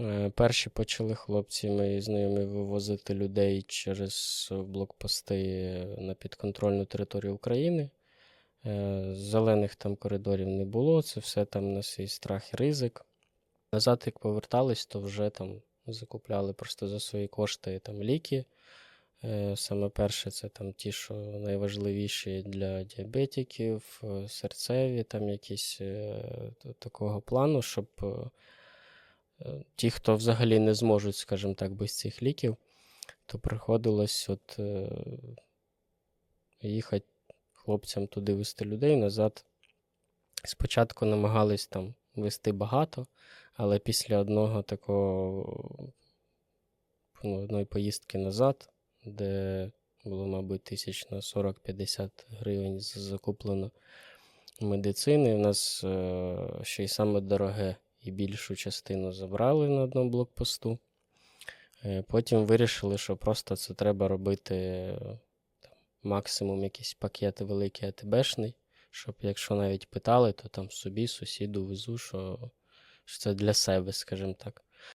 Е, Перші почали хлопці мої знайомі вивозити людей через блокпости на підконтрольну територію України. Е, Зелених там коридорів не було, це все там на свій страх і ризик. Назад, як повертались, то вже там закупляли просто за свої кошти там ліки. Е, Саме перше, це там ті, що найважливіші для діабетиків, серцеві, там якісь такого плану, щоб ті, хто взагалі не зможуть, скажімо так, без цих ліків, то приходилось от е, їхати хлопцям туди вести людей назад. Спочатку намагались там вести багато, але після одного такого ну, одної поїздки назад, де було, мабуть, тисяч на 40-50 гривень закуплено медицини, у нас е, ще й саме дороге і більшу частину забрали на одному блокпосту. Е, Потім вирішили, що просто це треба робити там, максимум якийсь пакет великий АТБшний, щоб якщо навіть питали, то там собі, сусіду везу, що, що це для себе, скажімо так.